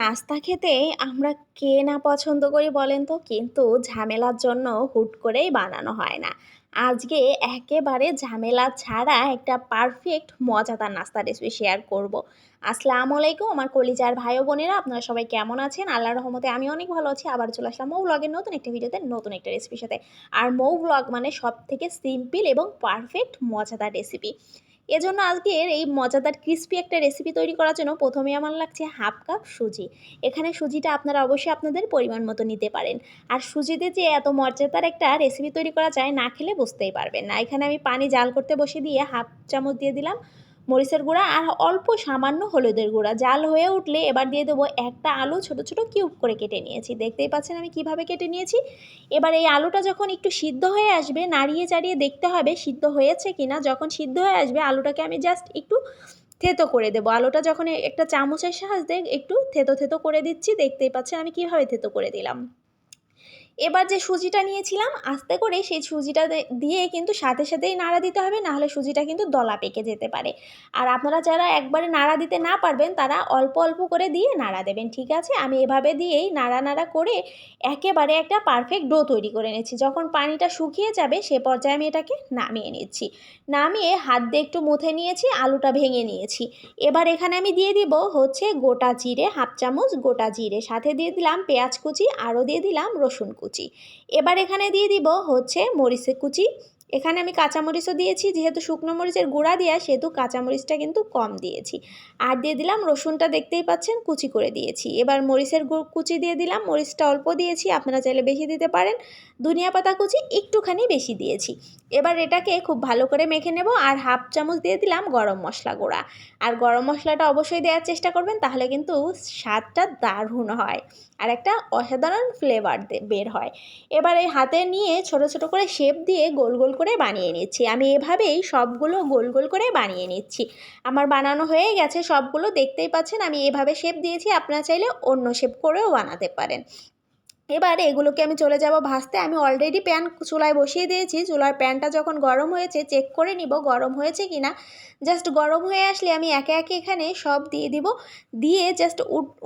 নাস্তা খেতে আমরা কে না পছন্দ করি বলেন তো? কিন্তু ঝামেলার জন্য হুট করেই বানানো হয় না। আজকে একেবারে ঝামেলা ছাড়া একটা পারফেক্ট মজাদার নাস্তা রেসিপি শেয়ার করব। আসসালামু আলাইকুম আমার কলিজার ভাই বোনেরা, আপনারা সবাই কেমন আছেন? আল্লাহর রহমতে আমি অনেক ভালো আছি। আবার চলে আসলাম মৌ ব্লগের নতুন একটা ভিডিওতে নতুন একটা রেসিপির সাথে। আর মৌ ব্লগ মানে সব থেকে সিম্পল এবং পারফেক্ট মজাদার রেসিপি এজন্য আজকের এই মজাদার ক্রিস্পি একটা রেসিপি তৈরি করার জন্য প্রথমে আমার লাগছে হাফ কাপ সুজি। এখানে সুজিটা আপনারা অবশ্যই আপনাদের পরিমাণ মতো নিতে পারেন। আর সুজিতে যে এত মর্যাদার একটা রেসিপি তৈরি করা যায় না খেলে বুঝতেই পারবেন না। এখানে আমি পানি জাল করতে বসে দিয়ে হাফ চামচ দিয়ে দিলাম। মরিচের গুঁড়া আর অল্প সামান্য হলুদের গুঁড়া। জাল হয়ে উঠলে এবার দিয়ে দেবো একটা আলু ছোট ছোট কিউব করে কেটে নিয়েছি। দেখতেই পাচ্ছেন আমি কীভাবে কেটে নিয়েছি। এবার এই আলুটা যখন একটু সিদ্ধ হয়ে আসবে, নাড়িয়ে চাড়িয়ে দেখতে হবে সিদ্ধ হয়েছে কি না যখন সিদ্ধ হয়ে আসবে, আলুটাকে আমি জাস্ট একটু থেতো করে দেবো। আলুটা যখন একটা চামচের সাহায্যে একটু থেতো থেতো করে দিচ্ছি, দেখতেই পাচ্ছেন আমি কীভাবে থেতো করে দিলাম। এবার যে সুজিটা নিয়েছিলাম, আস্তে করে সেই সুজিটা দিয়ে কিন্তু সাথে সাথেই নাড়া দিতে হবে, নাহলে সুজিটা কিন্তু দলা পেকে যেতে পারে। আর আপনারা যারা একবারে নাড়া দিতে না পারবেন, তারা অল্প অল্প করে দিয়ে নাড়া দেবেন, ঠিক আছে? আমি এভাবে দিয়েই নাড়া নাড়া করে একেবারে একটা পারফেক্ট ডো তৈরি করে নিচ্ছি যখন পানিটা শুকিয়ে যাবে, সে পর্যায়ে আমি এটাকে নামিয়ে নিচ্ছি। নামিয়ে হাত দিয়ে একটু মুথে নিয়েছি, আলুটা ভেঙে নিয়েছি। এবার এখানে আমি দিয়ে দিব হচ্ছে গোটা জিরে, হাফ চামচ গোটা জিরে। সাথে দিয়ে দিলাম পেঁয়াজ কুচি, আরও দিয়ে দিলাম রসুন কুচি। কুচি। এবার এখানে দিয়ে দিব হচ্ছে মরিচের কুচি। এখানে আমি কাঁচামরিচও দিয়েছি, যেহেতু শুকনো মরিচের গুঁড়া দেওয়া সেহেতু কাঁচামরিচটা কিন্তু কম দিয়েছি। আর দিয়ে দিলাম রসুনটা দেখতেই পাচ্ছেন, কুচি করে দিয়েছি। এবার মরিচের কুচি দিয়ে দিলাম, মরিচটা অল্প দিয়েছি, আপনারা চাইলে বেশি দিতে পারেন। ধনিয়া পাতা কুচি একটুখানি বেশি দিয়েছি। এবার এটাকে খুব ভালো করে মেখে নেব, আর হাফ চামচ দিয়ে দিলাম গরম মশলা গুঁড়া। আর গরম মশলাটা অবশ্যই দেওয়ার চেষ্টা করবেন, তাহলে কিন্তু স্বাদটা দারুণ হয়। আর একটা অসাধারণ ফ্লেভার বের হয়। এবার এই হাতে নিয়ে ছোট ছোট করে শেপ দিয়ে গোল গোল করে বানিয়ে নিচ্ছি। আমি এভাবেই সবগুলো গোল গোল করে বানিয়ে নিচ্ছি। আমার বানানো হয়ে গেছে সবগুলো। দেখতেই পাচ্ছেন, আমি এভাবে শেপ দিয়েছি। আপনারা চাইলে অন্য শেপ করেও বানাতে পারেন। এবার এগুলোকে আমি চলে যাব ভাজতে। আমি অলরেডি প্যান চুলায় বসিয়ে দিয়েছি। চুলার প্যানটা যখন গরম হয়েছে চেক করে নিব গরম হয়েছে কি না জাস্ট গরম হয়ে আসলে আমি একে একে এখানে সব দিয়ে দিব। দিয়ে জাস্ট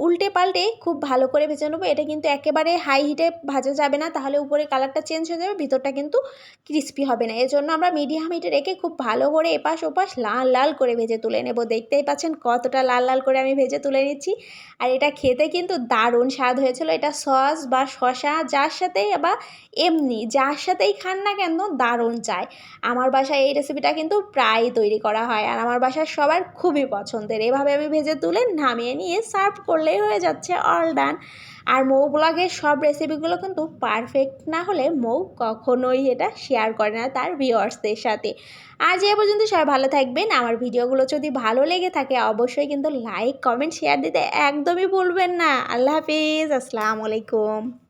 উল্টে পাল্টে খুব ভালো করে ভেজে নেব। এটা কিন্তু একেবারে হাই হিটে ভাজা যাবে না। তাহলে উপরে কালারটা চেঞ্জ হয়ে যাবে, ভিতরটা কিন্তু ক্রিস্পি হবে না। এজন্য আমরা মিডিয়াম হিটে রেখে খুব ভালো করে এপাশ ওপাশ লাল লাল করে ভেজে তুলে নেব। দেখতেই পাচ্ছেন কতটা লাল লাল করে আমি ভেজে তুলে নিচ্ছি। আর এটা খেতে কিন্তু দারুণ স্বাদ হয়েছিল। এটা সস বা শশা যার সাথেই বা এমনি, যার সাথেই খান না কেন দারুণ চায় আমার বাসায় এই রেসিপিটা কিন্তু প্রায় তৈরি করা হয় আর আমার বাসার সবার খুবই পছন্দের। এভাবে আমি ভেজে তুলে নামিয়ে নিয়ে সার্ভ করলেই হয়ে যাচ্ছে অল ডান আর মৌ ব্লগের সব রেসিপিগুলো কিন্তু পারফেক্ট না হলে মৌ কখনোই এটা শেয়ার করে না তার ভিওয়ার্সদের সাথে। আজ এ পর্যন্ত সবাই ভালো থাকবেন। আমার ভিডিওগুলো যদি ভালো লেগে থাকে অবশ্যই কিন্তু লাইক কমেন্ট শেয়ার দিতে একদমই ভুলবেন না। আল্লাহ হাফিজ, আসসালামু আলাইকুম।